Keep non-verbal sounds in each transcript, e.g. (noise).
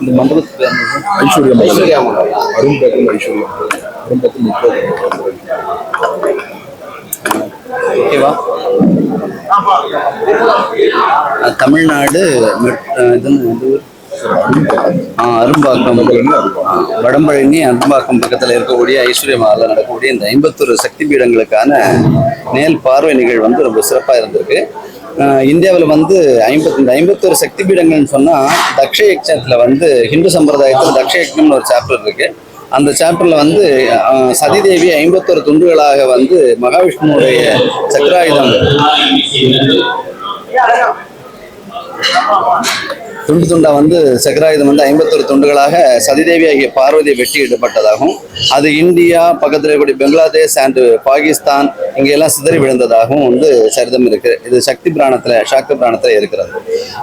இந்த என்னது? ஐஸ்வர்யம் ஐஸ்வர்யம். அருண் பேக்கல் ஐஸ்வர்யம் அருண் பேக்கல் முப்பது ஓகேவா தமிழ்நாடு அரும்பாக்கம். ஆ, வடபழனி அரும்பாக்கம் பக்கத்தில் இருக்கக்கூடிய ஐஸ்வர்ய மஹாலில் நடக்கக்கூடிய இந்த ஐம்பத்தொரு சக்தி பீடங்களுக்கான நேல் பார்வை நிகழ்வு வந்து ரொம்ப சிறப்பாக இருந்திருக்கு. இந்தியாவில் வந்து ஐம்பத்தி இந்த ஐம்பத்தொரு சக்தி பீடங்கள்னு சொன்னால் தக்ஷ யக்ஷத்தில் வந்து ஹிந்து சம்பிரதாயத்தில் தக்ஷ யக்ஞம்னு ஒரு சாப்டர் இருக்குது அந்த சாப்டரில் வந்து சதிதேவி ஐம்பத்தொரு துண்டுகளாக வந்து மகாவிஷ்ணுவுடைய சக்கராயுதம். துண்டு துண்டா வந்து சக்கராயுதம் வந்து ஐம்பத்தொரு துண்டுகளாக சதிதேவி ஆகிய பார்வதியை வெட்டியிடப்பட்டதாகவும் அது இந்தியா பக்கத்தில் இருக்கக்கூடிய பங்களாதேஷ் அண்டு பாகிஸ்தான் இங்கெல்லாம் சிதறி விழுந்ததாகவும் வந்து சரிதம் இருக்கு. இது சக்தி பிராணத்தில் சாக்த பிராணத்தில் இருக்கிறது.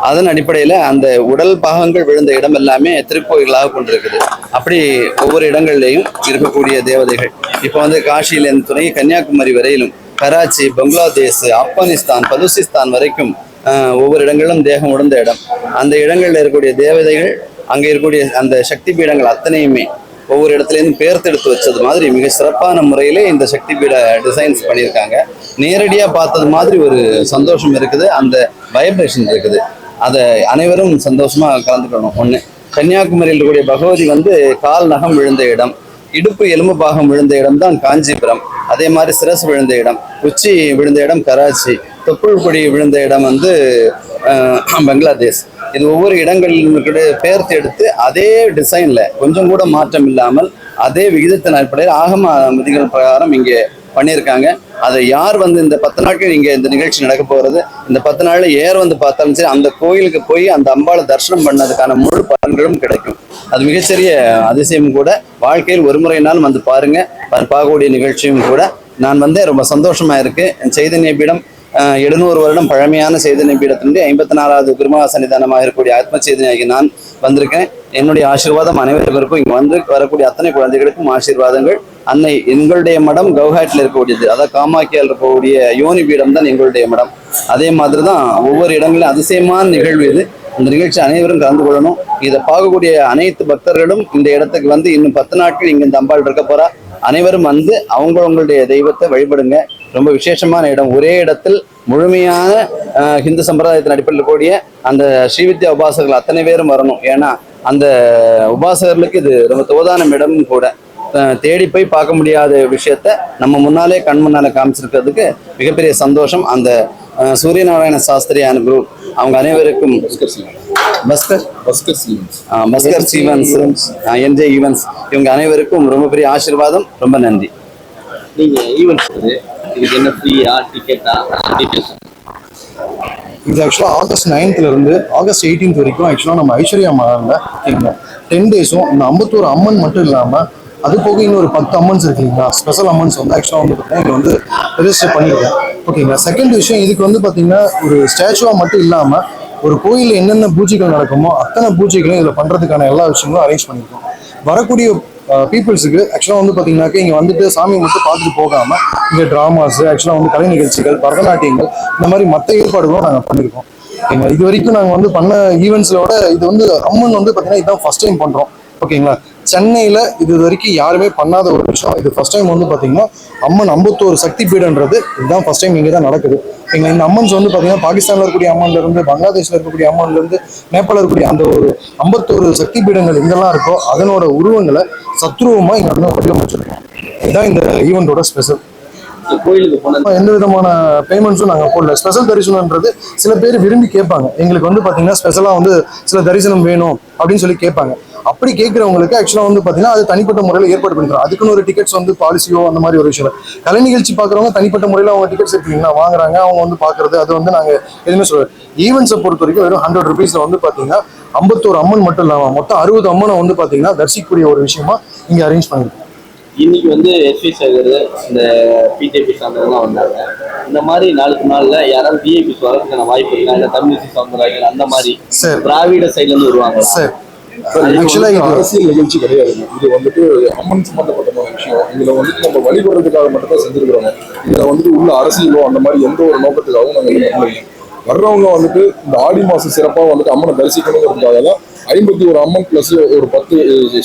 அதன் அடிப்படையில் அந்த உடல் பாகங்கள் விழுந்த இடம் எல்லாமே திருக்கோயில்களாக கொண்டிருக்குது. அப்படி ஒவ்வொரு இடங்கள்லையும் இருக்கக்கூடிய தேவதைகள். இப்போ வந்து காசியிலேருந்து துணை கன்னியாகுமரி வரையிலும் கராச்சி பங்களாதேஷ் ஆப்கானிஸ்தான் பலூசிஸ்தான் வரைக்கும் ஒவ்வொரு இடங்களிலும் தேகம் உடந்த இடம். அந்த இடங்களில் இருக்கக்கூடிய தேவதைகள் அங்கே இருக்கக்கூடிய அந்த சக்தி பீடங்கள் அத்தனையுமே ஒவ்வொரு இடத்துலேருந்து பேர்த்தெடுத்து வச்சது மாதிரி மிக சிறப்பான முறையில் இந்த சக்தி பீட டிசைன்ஸ் பண்ணியிருக்காங்க. நேரடியாக பார்த்தது மாதிரி ஒரு சந்தோஷம் இருக்குது அந்த வைப்ரேஷன் இருக்குது. அதை அனைவரும் சந்தோஷமாக கலந்துக்கணும். ஒன்று கன்னியாகுமரியில் இருக்கக்கூடிய பகவதி வந்து கால் நகம் விழுந்த இடம் இடுப்பு எலும்பு பாகம் விழுந்த இடம் தான் காஞ்சிபுரம். அதே மாதிரி சிரசு விழுந்த இடம் உச்சி விழுந்த இடம் கராச்சி. தொப்புள்குடி விழுந்த இடம் வந்து பங்களாதேஷ். இது ஒவ்வொரு இடங்களிலும் இருக்கிற பேர்த்து எடுத்து அதே டிசைனில் கொஞ்சம் கூட மாற்றம் இல்லாமல் அதே விகிதத்தின் அடிப்படையில் ஆகம விதிகள் பிரகாரம் இங்கே பண்ணியிருக்காங்க. அதை யார் வந்து இந்த பத்து நாட்கள் இங்கே இந்த நிகழ்ச்சி நடக்க போகிறது? இந்த பத்து நாளில் ஏர் வந்து பார்த்தாலும் சரி அந்த கோயிலுக்கு போய் அந்த அம்பாளை தரிசனம் பண்ணதுக்கான முழு பலன்களும் கிடைக்கும். அது மிகச்சிறிய அதிசயம் கூட. வாழ்க்கையில் ஒரு முறையினாலும் வந்து பாருங்கள் பார்க்கக்கூடிய நிகழ்ச்சியும் கூட. நான் வந்து ரொம்ப சந்தோஷமாக இருக்குது சைதன்ய பீடம் எழுநூறு வருடம் பழமையான சேதனை பீடத்தினுடைய ஐம்பத்தி நாலாவது குருமகா சன்னிதானமாக இருக்கக்கூடிய ஆத்ம சேதனையாகி நான் வந்திருக்கேன். என்னுடைய ஆசீர்வாதம் அனைவருக்கும் இங்கே வந்து வரக்கூடிய அத்தனை குழந்தைகளுக்கும் ஆசீர்வாதங்கள். அன்னை எங்களுடைய மடம் கவுஹாட்டில் இருக்கக்கூடியது. அதாவது காமாக்கியால் இருக்கக்கூடிய யோனி பீடம் தான் எங்களுடைய மடம். அதே மாதிரி தான் ஒவ்வொரு இடங்களிலும் அதிசயமான நிகழ்வு இது. இந்த நிகழ்ச்சி அனைவரும் கலந்து கொள்ளணும். இதை பார்க்கக்கூடிய அனைத்து பக்தர்களும் இந்த இடத்துக்கு வந்து இன்னும் பத்து நாட்கள் இங்கே இந்த அம்பாள் இருக்க போறா. அனைவரும் வந்து அவங்களுடைய தெய்வத்தை வழிபடுங்க. ரொம்ப விசேஷமான இடம். ஒரே இடத்தில் முழுமையான ஹிந்து சம்பிரதாயத்தின் அடிப்படையில் கூடிய அந்த ஸ்ரீவித்யா உபாசகர்கள் அத்தனை பேரும் வரணும். ஏன்னா அந்த உபாசகர்களுக்கு இது ரொம்ப தோதானம் இடமும் கூட. தேடி போய் பார்க்க முடியாத விஷயத்த நம்ம முன்னாலே கண் முன்னாலே காமிச்சிருக்கிறதுக்கு மிகப்பெரிய சந்தோஷம். அந்த அஹ், சூரியநாராயண சாஸ்திரியான குரூப் அவங்க அனைவருக்கும் பஸ்கர் பஸ்கர்? பஸ்கர் சீவன்ஸ் ஆஹ் மஸ்கர் சீவன்ஸ் என்ஜே ஈவன்ஸ் இவங்க அனைவருக்கும் ரொம்ப பெரிய ஆசீர்வாதம். ரொம்ப நன்றி. நீங்க ஈவென்ட் இதுக்கு என்ன ஃப்ரீயா டிக்கெட்டா டீட்டெயில்ஸ் இது ஆக்சுவலாக ஆகஸ்ட் நைன்த்ல இருந்து ஆகஸ்ட் எயிட்டீன்த் வரைக்கும் ஆக்சுவலாக நம்ம ஐஸ்வர்யா மகாலில் ஓகேங்களா டென் டேஸும் இந்த ஐம்பத்தோரு அம்மன் மட்டும் இல்லாமல் அது போக இன்னொரு பத்து அம்மன்ஸ் இருக்குங்களா? ஸ்பெஷல் அம்மன்ஸ் வந்து ஆக்சுவலாக வந்து பார்த்தீங்கன்னா இங்கே வந்து ரெஜிஸ்டர் பண்ணியிருக்கேன் ஓகேங்களா செகண்ட் விஷயம் இதுக்கு வந்து பார்த்தீங்கன்னா ஒரு ஸ்டாச்சுவாக மட்டும் இல்லாமல் ஒரு கோயிலில் என்னென்ன பூஜைகள் நடக்குமோ அத்தனை பூஜைகளும் இதில் பண்ணுறதுக்கான எல்லா விஷயங்களும் அரேஞ்ச் பண்ணியிருக்கோம் வரக்கூடிய பீப்புள்ஸுக்கு ஆக்சுவலாக வந்து பார்த்தீங்கன்னாக்கா இங்கே வந்துட்டு சாமி மட்டும் பார்த்துட்டு போகாமல் இங்கே ட்ராமாஸ் ஆக்சுவலாக வந்து கலை நிகழ்ச்சிகள் பரதநாட்டியங்கள் இந்த மாதிரி மற்ற ஏற்பாடுகளும் நாங்கள் பண்ணியிருக்கோம் ஓகேங்களா இது வரைக்கும் நாங்கள் வந்து பண்ண ஈவெண்ட்ஸோட இது வந்து அம்மன் வந்து பார்த்தீங்கன்னா இதுதான் ஃபர்ஸ்ட் டைம் பண்ணுறோம் ஓகேங்களா? சென்னையில் இது வரைக்கும் யாருமே பண்ணாத ஒரு விஷயம். இது ஃபர்ஸ்ட் டைம் வந்து பார்த்தீங்கன்னா அம்மன் ஐம்பத்தோரு சக்தி பீடன்றது இதுதான் ஃபர்ஸ்ட் டைம் இங்கே தான் நடக்குது. எங்கள் இந்த அம்மன்ஸ் வந்து பார்த்தீங்கன்னா பாகிஸ்தானில் இருக்கக்கூடிய அம்மன்லேருந்து பங்களாதேஷில் இருக்கக்கூடிய அம்மன்லேருந்து நேபாளில் இருக்கக்கூடிய அந்த ஒரு ஐம்பத்தோரு சக்தி பீடங்கள் எங்கெல்லாம் இருக்கோ அதனோட உருவங்களை சத்ருவமாக இங்கே வந்து வடிவமைச்சிருக்கோம் இதுதான் இந்த ஈவெண்ட்டோட ஸ்பெஷல் கோயிலுக்கு போன எந்த விதமான பேமெண்ட்ஸும் நாங்கள் போடல. ஸ்பெஷல் தரிசனம்ன்றது சில பேர் விரும்பி கேட்பாங்க. எங்களுக்கு வந்து பார்த்தீங்கன்னா ஸ்பெஷலாக வந்து சில தரிசனம் வேணும் அப்படின்னு சொல்லி கேட்பாங்க. அப்படி கேட்குறவங்களுக்கு ஆக்சுவலாக வந்து பார்த்தீங்கன்னா அது தனிப்பட்ட முறையில் ஏற்பாடு பண்ணிக்கிறோம் அதுக்குன்னு ஒரு டிக்கெட்ஸ் வந்து பாலிசியோ அந்த மாதிரி ஒரு விஷயம் கலை நிகழ்ச்சி பார்க்குறவங்க தனிப்பட்ட முறையில் அவங்க டிக்கெட்ஸ் இருக்கீங்களா வாங்குறாங்க அவங்க வந்து பார்க்குறது அது வந்து நாங்கள் எதுவுமே சொல்ல ஈவெண்ட்ஸை பொறுத்த வரைக்கும் வெறும் ஹண்ட்ரட் ருபீஸில் வந்து பார்த்தீங்கன்னா ஐம்பத்தோரு அம்மன் மட்டும் இல்லாமல் மொத்தம் அறுபது அம்மனை வந்து பார்த்தீங்கன்னா தரிசிக்கக்கூடிய ஒரு விஷயமா இங்கே அரேஞ்ச் பண்ணியிருக்கோம் இன்னைக்கு வந்து எஸ்பி சேகர் இந்த பிஜேபி சார்ந்தவங்கலாம் வந்தாங்க. இந்த மாதிரி நாளுக்கு நாள்ல யாராவது விஐபிஸ் வரதுக்கான வாய்ப்பு இருக்கா? இல்ல தமிழிசை சமுதாயங்கள் அந்த மாதிரி. திராவிட சைட்ல இருந்து வருவாங்க சார் இது ஆக்சுவலாக வந்து இது அரசியல் நிகழ்ச்சி கிடையாதுங்க இது வந்துட்டு அம்மன் சம்பந்தப்பட்ட விஷயம். இதுல வந்துட்டு நம்ம வழிபடுறதுக்காக மட்டும் தான் செஞ்சிருக்கிறோங்க இதுல வந்துட்டு உள்ள அரசியலோ அந்த மாதிரி எந்த ஒரு நோக்கத்துக்காகவும் நாங்கள் வர்றவங்க வந்துட்டு இந்த ஆடி மாதம் சிறப்பாக வந்துட்டு அம்மனை தரிசிக்கணுங்கிறதுக்காக தான் ஐம்பத்தி ஒரு அம்மன் பிளஸ் ஒரு பத்து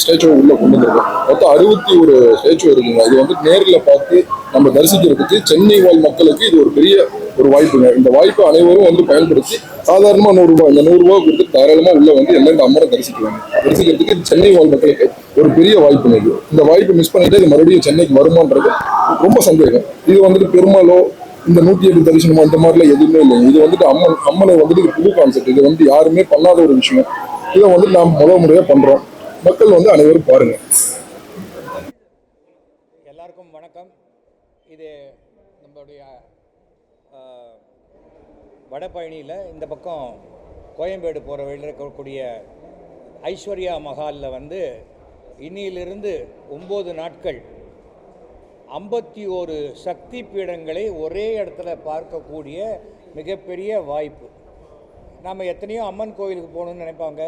ஸ்டேச்சுவை உள்ளே கொண்டு வந்திருக்கோம். மொத்தம் அறுபத்தி ஒரு ஸ்டேச்சுவை இருக்குங்க. இது வந்து நேரில் பார்த்து நம்ம தரிசிக்கிறதுக்கு சென்னை வாழ் மக்களுக்கு இது ஒரு பெரிய ஒரு வாய்ப்புங்க. இந்த வாய்ப்பை அனைவரும் வந்து பயன்படுத்தி சாதாரணமாக நூறுரூவா இந்த நூறுரூவா கொடுத்து தாராளமாக உள்ள வந்து எல்லாம் இந்த அம்மனை தரிசிக்கலாம் தரிசிக்கிறதுக்கு சென்னை வாழ் மக்களுக்கு ஒரு பெரிய வாய்ப்பு இது. இந்த வாய்ப்பை மிஸ் பண்ணிட்டு இது மறுபடியும் சென்னைக்கு வருமான்றது ரொம்ப சந்தேகம். இது வந்துட்டு பெருமாளோ இந்த நூற்றி எட்டு தரிசனமோ இந்த மாதிரிலாம் எதுவுமே இல்லை. இது வந்துட்டு அம்மன் அம்மனை வந்துட்டு இது புது கான்செப்ட் இது வந்து யாருமே பண்ணாத ஒரு விஷயம். இதை வந்து நாம் முதல் முறையாக பண்ணுறோம் மக்கள் வந்து அனைவரும் பாருங்க. எல்லாருக்கும் வணக்கம். இது நம்மளுடைய அஹ், வடபழனியில் இந்த பக்கம் கோயம்பேடு போகிற வழியில் இருக்கக்கூடிய ஐஸ்வர்யா மஹாலில் வந்து இன்னிலிருந்து ஒம்பது நாட்கள் ஐம்பத்தி ஒரு சக்தி பீடங்களை ஒரே இடத்துல பார்க்கக்கூடிய மிகப்பெரிய வாய்ப்பு. நாம் எத்தனையோ அம்மன் கோயிலுக்கு போகணும்னு நினைப்பாங்க.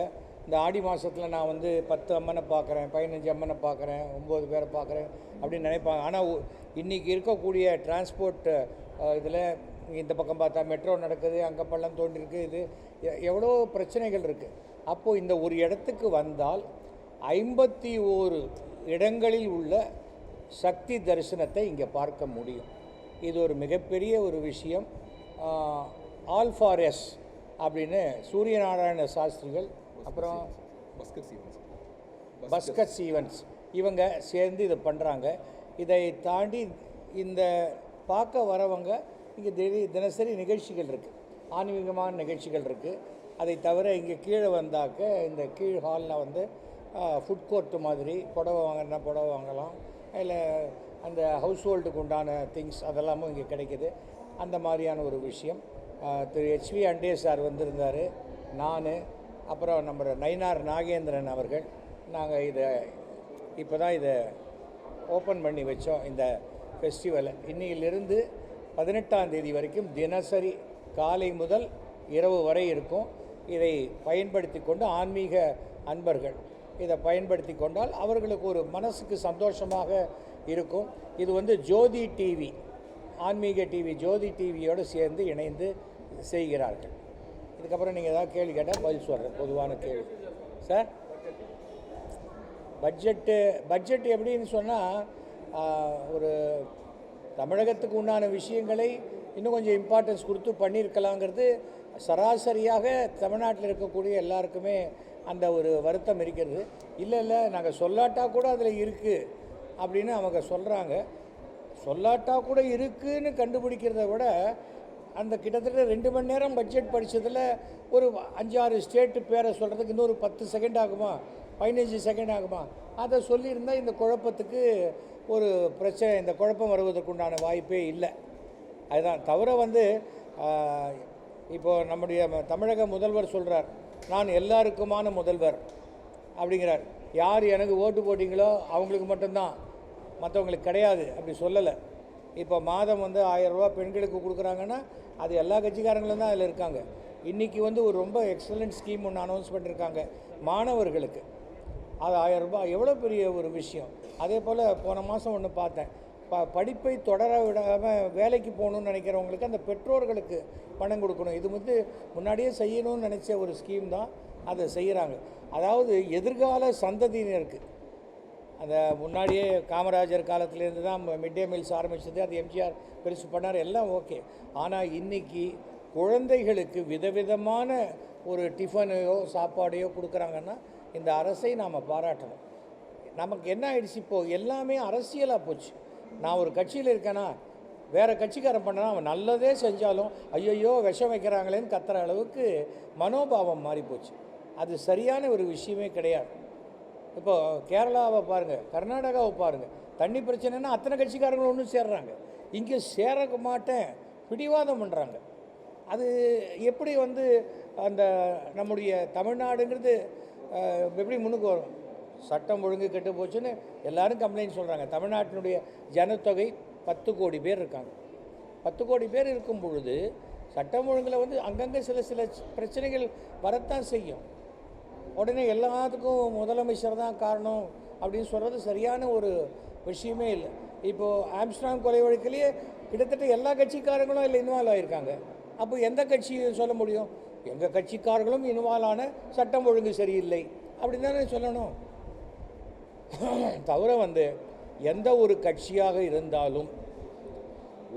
இந்த ஆடி மாதத்தில் நான் வந்து பத்து அம்மனை பார்க்குறேன் பதினஞ்சு அம்மனை பார்க்குறேன் ஒம்பது பேரை பார்க்குறேன் அப்படின்னு நினைப்பாங்க. ஆனால் இன்றைக்கி இருக்கக்கூடிய டிரான்ஸ்போர்ட் இதில் இந்த பக்கம் பார்த்தா மெட்ரோ நடக்குது அங்கே பள்ளம் தோண்டிருக்கு இது எ- எவ்வளோ பிரச்சனைகள் இருக்குது அப்போது இந்த ஒரு இடத்துக்கு வந்தால் ஐம்பத்தி ஓரு இடங்களில் உள்ள சக்தி தரிசனத்தை இங்கே பார்க்க முடியும். இது ஒரு மிகப்பெரிய ஒரு விஷயம். ஆல் ஃபார் எஸ் அப்படின்னு சூரியநாராயண சாஸ்திரிகள் அப்புறம் பஸ்கட் சீவன்ஸ் இவங்க சேர்ந்து இதை பண்ணுறாங்க இதை தாண்டி இந்த பார்க்க வரவங்க இங்கே தினி தினசரி நிகழ்ச்சிகள் இருக்குது ஆன்மீகமான நிகழ்ச்சிகள் இருக்குது அதை தவிர இங்கே கீழே வந்தாக்க இந்த கீழ் ஹாலில் வந்து ஃபுட் கோர்ட்டு மாதிரி புடவை வாங்கினா புடவை வாங்கலாம். இல்லை அந்த ஹவுஸ் ஹோல்டுக்கு உண்டான திங்ஸ் அதெல்லாமும் இங்கே கிடைக்கிது. அந்த மாதிரியான ஒரு விஷயம். திரு ஹெச்வி அண்டே சார் வந்திருந்தார் நான் அப்புறம் நம்ம நயினார் நாகேந்திரன் அவர்கள். நாங்கள் இதை இப்போ தான் இதை ஓப்பன் பண்ணி வச்சோம் இந்த ஃபெஸ்டிவலை இன்னையிலிருந்து பதினெட்டாம் தேதி வரைக்கும் தினசரி காலை முதல் இரவு வரை இருக்கும். இதை பயன்படுத்தி கொண்டு ஆன்மீக அன்பர்கள் இதை பயன்படுத்தி கொண்டால் அவர்களுக்கு ஒரு மனசுக்கு சந்தோஷமாக இருக்கும். இது வந்து ஜோதி டிவி ஆன்மீக டிவி ஜோதி டிவியோடு சேர்ந்து இணைந்து செய்கிறார்கள். இதுக்கப்புறம் நீங்கள் ஏதாவது கேள்வி கேட்டால் பதில் சொல்கிறேன் பொதுவான கேள்வி. சார்? பட்ஜெட்டு பட்ஜெட் எப்படின்னு சொன்னால் ஒரு தமிழகத்துக்கு உண்டான விஷயங்களை இன்னும் கொஞ்சம் இம்பார்ட்டன்ஸ் கொடுத்து பண்ணியிருக்கலாங்கிறது சராசரியாக தமிழ்நாட்டில் இருக்கக்கூடிய எல்லாருக்குமே அந்த ஒரு வருத்தம் இருக்கிறது. இல்லை இல்லை நாங்கள் சொல்லாட்டா கூட அதில் இருக்குது அப்படின்னு அவங்க சொல்கிறாங்க சொல்லாட்டா கூட இருக்குன்னு கண்டுபிடிக்கிறத விட அந்த கிட்டத்தட்ட ரெண்டு மணி நேரம் பட்ஜெட் படித்ததில் ஒரு அஞ்சாறு ஸ்டேட்டு பேரை சொல்கிறதுக்கு இன்னொரு பத்து செகண்ட் ஆகுமா? பதினஞ்சு செகண்ட் ஆகுமா? அதை சொல்லியிருந்தால் இந்த குழப்பத்துக்கு ஒரு பிரச்சனை இந்த குழப்பம் வருவதற்குண்டான வாய்ப்பே இல்லை. அதுதான். தவிர வந்து இப்போது இப்போ நம்முடைய தமிழக முதல்வர் சொல்கிறார் நான் எல்லாருக்குமான முதல்வர் அப்படிங்கிறார். யார் எனக்கு ஓட்டு போட்டிங்களோ அவங்களுக்கு மட்டும்தான். மற்றவங்களுக்கு கிடையாது அப்படி சொல்லலை. இப்போ மாதம் வந்து ஆயிரம் பெண்களுக்கு கொடுக்குறாங்கன்னா அது எல்லா கட்சிக்காரங்களும் தான் அதில் இருக்காங்க. இன்றைக்கி வந்து ஒரு ரொம்ப எக்ஸலண்ட் ஸ்கீம் ஒன்று அனௌன்ஸ் பண்ணியிருக்காங்க மாணவர்களுக்கு. அது ஆயிரம் ரூபாய் எவ்வளோ பெரிய ஒரு விஷயம். அதே போல் போன மாதம் ஒன்று பார்த்தேன். ப படிப்பை தொடர விடாமல் வேலைக்கு போகணும்னு நினைக்கிறவங்களுக்கு அந்த பெற்றோர்களுக்கு பணம் கொடுக்கணும். இது வந்து முன்னாடியே செய்யணும்னு நினச்ச ஒரு ஸ்கீம் தான் அதை செய்கிறாங்க அதாவது எதிர்கால சந்ததியினருக்கு அந்த முன்னாடியே காமராஜர் காலத்துலேருந்து தான் மிட் டே மீல்ஸ் ஆரம்பித்தது அது எம்ஜிஆர் பெருசு பண்ணார் எல்லாம் ஓகே ஆனால் இன்னைக்கு குழந்தைகளுக்கு விதவிதமான ஒரு டிஃபனையோ சாப்பாடையோ கொடுக்குறாங்கன்னா இந்த அரசை நாம் பாராட்டணும். நமக்கு என்ன ஆயிடுச்சு இப்போது எல்லாமே அரசியலாக போச்சு. நான் ஒரு கட்சியில் இருக்கேன்னா வேறு கட்சிக்காரன் பண்ணனா அவன் நல்லதே செஞ்சாலும் ஐயையோ விஷம் வைக்கிறாங்களேன்னு கத்துற அளவுக்கு மனோபாவம் மாறிப்போச்சு. அது சரியான ஒரு விஷயமே கிடையாது. இப்போ கேரளாவை பாருங்கள் கர்நாடகாவை பாருங்கள் தண்ணி பிரச்சனைனா அத்தனை கட்சிக்காரங்களும் ஒன்றும் சேர்றாங்க. இங்கே சேர மாட்டேன் பிடிவாதம் பண்ணுறாங்க அது எப்படி வந்து அந்த நம்முடைய தமிழ்நாடுங்கிறது எப்படி முன்னுக்கு வரும்? சட்டம் ஒழுங்கு கெட்டு போச்சுன்னு எல்லாரும் கம்ப்ளைண்ட் சொல்கிறாங்க தமிழ்நாட்டினுடைய ஜனத்தொகை பத்து கோடி பேர் இருக்காங்க. பத்து கோடி பேர் இருக்கும் பொழுது சட்டம் ஒழுங்கில் வந்து அங்கங்கே சில சில பிரச்சனைகள் வரத்தான் செய்யும். உடனே எல்லாத்துக்கும் முதலமைச்சர் தான் காரணம் அப்படின்னு சொல்கிறது சரியான ஒரு விஷயமே இல்லை. இப்போது ஆம்ஸ்டாங் கொலை வழக்கிலேயே கிட்டத்தட்ட எல்லா கட்சிக்காரங்களும் இல்லை இன்வால்வ் ஆகியிருக்காங்க அப்போ எந்த கட்சி சொல்ல முடியும்? எங்கள் கட்சிக்காரர்களும் இன்வால்வ் ஆன சட்டம் ஒழுங்கு சரியில்லை. அப்படின்னு தானே சொல்லணும்? (laughs) தவிர வந்து எந்த ஒரு கட்சியாக இருந்தாலும்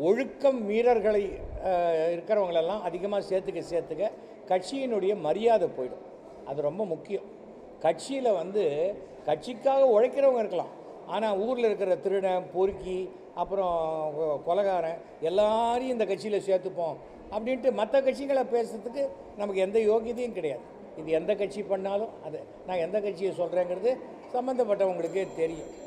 ஒழுக்கம் மீறர்களை இருக்கிறவங்களெல்லாம் அதிகமாக சேர்த்துக்க சேர்த்துக்க கட்சியினுடைய மரியாதை போயிடும். அது ரொம்ப முக்கியம். கட்சியில் வந்து கட்சிக்காக உழைக்கிறவங்க இருக்கலாம். ஆனால் ஊரில் இருக்கிற திருடன் பொறுக்கி அப்புறம் கொலகாரன் கொலைகாரன் எல்லாரையும் இந்த கட்சியில் சேர்த்துப்போம் அப்படின்ட்டு மற்ற கட்சிகளை பேசுறதுக்கு நமக்கு எந்த யோகியதையும் கிடையாது. இது எந்த கட்சி பண்ணாலும் அது நான் எந்த கட்சியை சொல்கிறேங்கிறது சம்மந்தப்பட்டவங்களுக்கே தெரியும்.